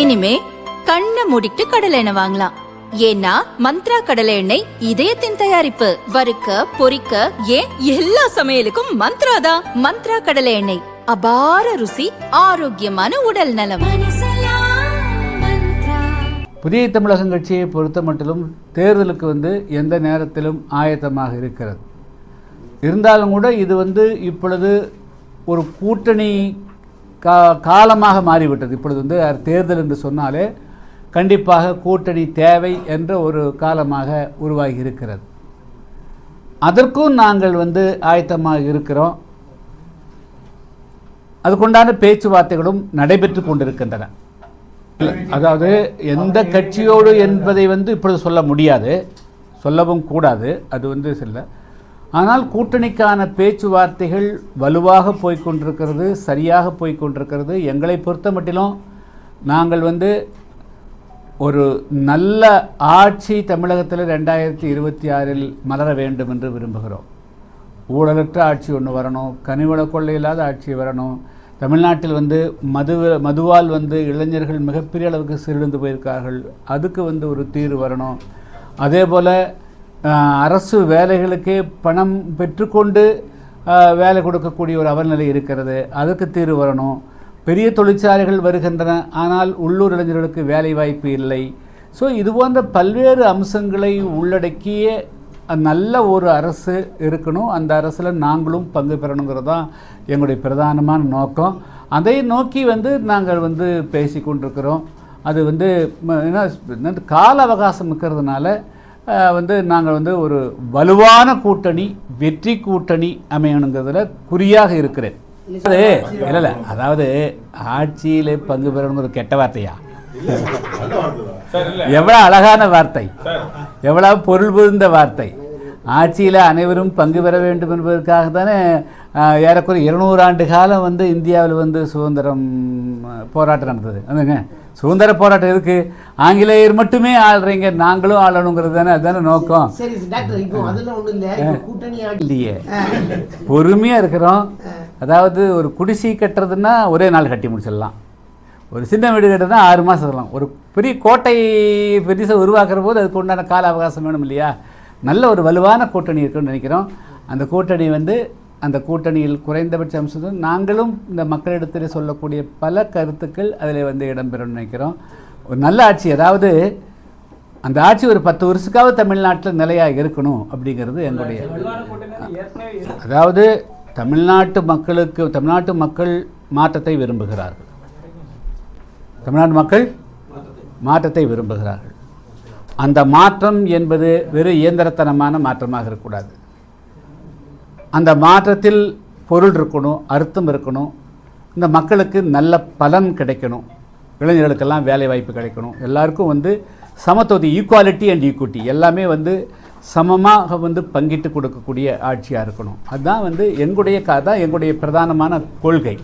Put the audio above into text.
இனிமே கண்ணை மூடிட்டு கடலை எண்ணெய் வாங்கலாம். ஏன்னா மந்த்ரா கடலை எண்ணெய் இதயத்தின் தயாரிப்பு. வறுக்க பொரிக்க ஏன் எல்லா சமையலுக்கும் மந்த்ரா தான். மந்த்ரா கடலை எண்ணெய். அபார ருசி ஆரோக்கியமான உடல் நலம். புதிய தமிழகம் கட்சியை பொறுத்த மட்டிலும் தேர்தலுக்கு வந்து எந்த நேரத்திலும் ஆயத்தமாக இருக்கிறது. இருந்தாலும் கூட இது வந்து இப்பொழுது ஒரு கூட்டணி கா காலமாக மாறிவிட்டது. இப்பொழுது வந்து தேர்தல் என்று சொன்னாலே கண்டிப்பாக கூட்டணி தேவை என்ற ஒரு காலமாக உருவாகி இருக்கிறது. அதற்கும் நாங்கள் வந்து ஆயத்தமாக இருக்கிறோம். அதுக்குண்டான பேச்சுவார்த்தைகளும் நடைபெற்று கொண்டிருக்கின்றன. அதாவது எந்த கட்சியோடு என்பதை வந்து இப்பொழுது சொல்ல முடியாது. சொல்லவும் கூடாது. அது வந்து சில ஆனால் கூட்டணிக்கான பேச்சுவார்த்தைகள் வலுவாக போய்க்கொண்டிருக்கிறது சரியாக போய்க்கொண்டிருக்கிறது எங்களை பொறுத்த மட்டிலும் நாங்கள் வந்து ஒரு நல்ல ஆட்சி தமிழகத்தில் ரெண்டாயிரத்தி இருபத்தி ஆறில் மலர வேண்டும் என்று விரும்புகிறோம். ஊழலற்ற ஆட்சி ஒன்று வரணும் கனிவள கொள்ளை இல்லாத ஆட்சி வரணும். தமிழ்நாட்டில் வந்து மது மதுவால் வந்து இளைஞர்கள் மிகப்பெரிய அளவுக்கு சீரழிந்து போயிருக்கார்கள். அதுக்கு வந்து ஒரு தீர்வு வரணும். அதே போல் அரசு வேலைகளுக்கே பணம் பெற்றுக்கொண்டு வேலை கொடுக்கக்கூடிய ஒரு அவல்நிலை இருக்கிறது. அதுக்கு தீர்வு வரணும். பெரிய தொழிற்சாலைகள் வருகின்றன. ஆனால் உள்ளூர் இளைஞர்களுக்கு வேலை வாய்ப்பு இல்லை. ஸோ இது போன்ற பல்வேறு அம்சங்களை உள்ளடக்கிய நல்ல ஒரு அரசு இருக்கணும். அந்த அரசில் நாங்களும் பங்கு பெறணுங்கிறது தான் எங்களுடைய பிரதானமான நோக்கம். அதை நோக்கி வந்து நாங்கள் வந்து பேசி கொண்டிருக்கிறோம் அது வந்து என்ன கால அவகாசம் இருக்கிறதுனால வந்து நாங்கள் வந்து ஒரு வலுவான கூட்டணி வெற்றி கூட்டணி அமையணுங்கிறதுல குறியாக இருக்கிறேன். அது இல்லை இல்லை அதாவது ஆட்சியில் பங்கு பெறணுங்கிற கெட்ட வார்த்தையா? எவ்வளோ அழகான வார்த்தை. எவ்வளோ பொருள் புரிந்த வார்த்தை. ஆட்சியில் அனைவரும் பங்கு பெற வேண்டும் என்பதற்காக தானே ஏறக்குறைய இருநூறு ஆண்டு காலம் வந்து இந்தியாவில் வந்து சுதந்திரம் போராட்டம் நடந்தது. அதுங்க சுதந்திர போராட்டம் எதுக்கு? ஆங்கிலேயர் மட்டுமே ஆள்றீங்க நாங்களும் ஆளணுங்கிறது தானே அதுதானே நோக்கம். இல்லையே. பொறுமையாக இருக்கிறோம். அதாவது ஒரு குடிசை கட்டுறதுன்னா ஒரே நாள் கட்டி முடிச்சிடலாம். ஒரு சின்ன வீடு கட்டுறதுனா ஆறு மாதம் இருக்கலாம். ஒரு பெரிய கோட்டை பெருசாக உருவாக்குற போது அதுக்கு உண்டான கால அவகாசம் வேணும் இல்லையா? நல்ல ஒரு வலுவான கூட்டணி இருக்குன்னு நினைக்கிறோம். அந்த கூட்டணி வந்து அந்த கூட்டணியில் குறைந்தபட்ச அம்சம் நாங்களும் இந்த மக்களிடத்தில் சொல்லக்கூடிய பல கருத்துக்கள் அதில் வந்து இடம்பெறும்னு நினைக்கிறோம். ஒரு நல்ல ஆட்சி அதாவது அந்த ஆட்சி ஒரு பத்து வருஷத்துக்காவது தமிழ்நாட்டில் நிலையாக இருக்கணும் அப்படிங்கிறது எங்களுடைய அதாவது தமிழ்நாட்டு மக்களுக்கு தமிழ்நாட்டு மக்கள் மாற்றத்தை விரும்புகிறார்கள். தமிழ்நாட்டு மக்கள் மாற்றத்தை விரும்புகிறார்கள். அந்த மாற்றம் என்பது வெறும் இயந்திரத்தனமான மாற்றமாக இருக்கக்கூடாது. அந்த மாற்றத்தில் பொருள் இருக்கணும் அர்த்தம் இருக்கணும். இந்த மக்களுக்கு நல்ல பலன் கிடைக்கணும். இளைஞர்களுக்கெல்லாம் வேலை வாய்ப்பு கிடைக்கணும். எல்லாருக்கும் வந்து சமத்துவத்தை ஈக்குவாலிட்டி அண்ட் ஈக்குவிட்டி எல்லாமே வந்து சமமாக வந்து பங்கிட்டு கொடுக்கக்கூடிய ஆட்சியாக இருக்கணும். அதுதான் வந்து எங்களுடைய கதை தான் எங்களுடைய பிரதானமான கொள்கை.